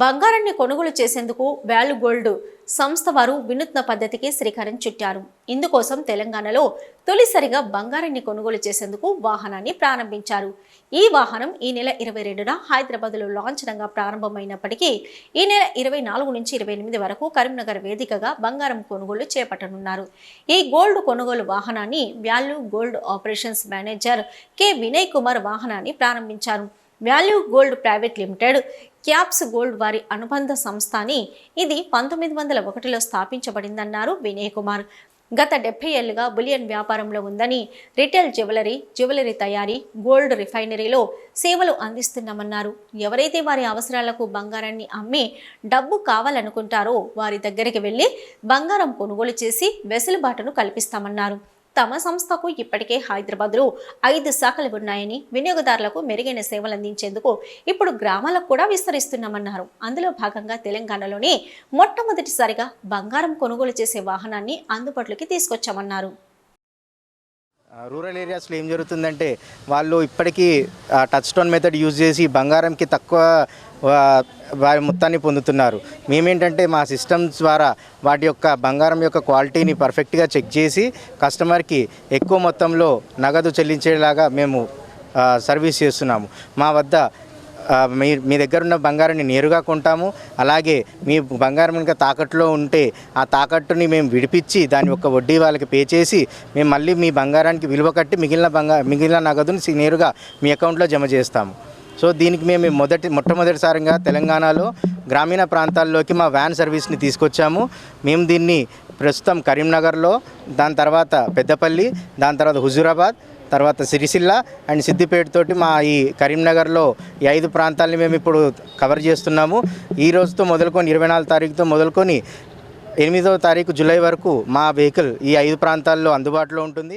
బంగారాన్ని కొనుగోలు చేసేందుకు వాల్యూ గోల్డ్ సంస్థ వారు వినూత్న పద్ధతికి శ్రీకారం చుట్టారు. ఇందుకోసం తెలంగాణలో తొలిసారిగా బంగారాన్ని కొనుగోలు చేసేందుకు వాహనాన్ని ప్రారంభించారు. ఈ వాహనం ఈ నెల ఇరవై రెండున హైదరాబాద్లో లాంఛనంగా ప్రారంభమైనప్పటికీ ఈ నెల ఇరవై నాలుగు నుంచి ఇరవై ఎనిమిది వరకు కరీంనగర్ వేదికగా బంగారం కొనుగోలు చేపట్టనున్నారు. ఈ గోల్డ్ కొనుగోలు వాహనాన్ని value gold operations manager K Vinay Kumar వాహనాన్ని ప్రారంభించారు. Value gold private limited caps gold వారి అనుబంధ సంస్థ అని ఇది పంతొమ్మిది వందల ఒకటిలో స్థాపించబడిందన్నారు వినయ్ కుమార్. గత డెబ్బై ఏళ్ళుగా బులియన్ వ్యాపారంలో ఉందని రిటైల్ జ్యువెలరీ జ్యువెలరీ తయారీ గోల్డ్ రిఫైనరీలో సేవలు అందిస్తున్నామన్నారు. ఎవరైతే వారి అవసరాలకు బంగారాన్ని అమ్మి డబ్బు కావాలనుకుంటారో వారి దగ్గరికి వెళ్ళి బంగారం కొనుగోలు చేసి వెసులుబాటును కల్పిస్తామన్నారు. తమ సంస్థకు ఇప్పటికే హైదరాబాద్లో ఐదు శాఖలు ఉన్నాయని వినియోగదారులకు మెరుగైన సేవలు అందించేందుకు ఇప్పుడు గ్రామాలకు కూడా విస్తరిస్తున్నామన్నారు. అందులో భాగంగా తెలంగాణలోనే మొట్టమొదటిసారిగా బంగారం కొనుగోలు చేసే వాహనాన్ని అందుబాటులోకి తీసుకొచ్చామన్నారు. రూరల్ ఏరియాస్లో ఏం జరుగుతుందంటే వాళ్ళు ఇప్పటికీ టచ్ స్టోన్ మెథడ్ యూజ్ చేసి బంగారంకి తక్కువ వారి మొత్తాన్ని పొందుతున్నారు. మేమేంటంటే మా సిస్టమ్స్ ద్వారా వాటి యొక్క బంగారం యొక్క క్వాలిటీని పర్ఫెక్ట్గా చెక్ చేసి కస్టమర్కి ఎక్కువ మొత్తంలో నగదు చెల్లించేలాగా మేము సర్వీస్ చేస్తున్నాము. మా వద్ద మీ మీ దగ్గర ఉన్న బంగారాన్ని నేరుగా కొంటాము. అలాగే మీ బంగారం ఇంకా తాకట్టులో ఉంటే ఆ తాకట్టుని మేము విడిపించి దాని యొక్క వడ్డీ వాళ్ళకి పే చేసి మేము మళ్ళీ మీ బంగారానికి విలువ కట్టి మిగిలిన బంగా మిగిలిన నగదుని నేరుగా మీ అకౌంట్లో జమ చేస్తాము. సో దీనికి మేము మొదటి మొట్టమొదటిసారిగా తెలంగాణలో గ్రామీణ ప్రాంతాల్లోకి మా వ్యాన్ సర్వీస్ని తీసుకొచ్చాము. మేము దీన్ని ప్రస్తుతం కరీంనగర్లో దాని తర్వాత పెద్దపల్లి దాని తర్వాత హుజూరాబాద్ తర్వాత సిరిసిల్ల అండ్ సిద్దిపేట తోటి మా ఈ కరీంనగర్లో ఈ ఐదు ప్రాంతాలని మేము ఇప్పుడు కవర్ చేస్తున్నాము. ఈ రోజుతో మొదలుకొని ఇరవై నాలుగు తారీఖుతో మొదలుకొని ఎనిమిదవ తారీఖు జూలై వరకు మా వెహికల్ ఈ ఐదు ప్రాంతాల్లో అందుబాటులో ఉంటుంది.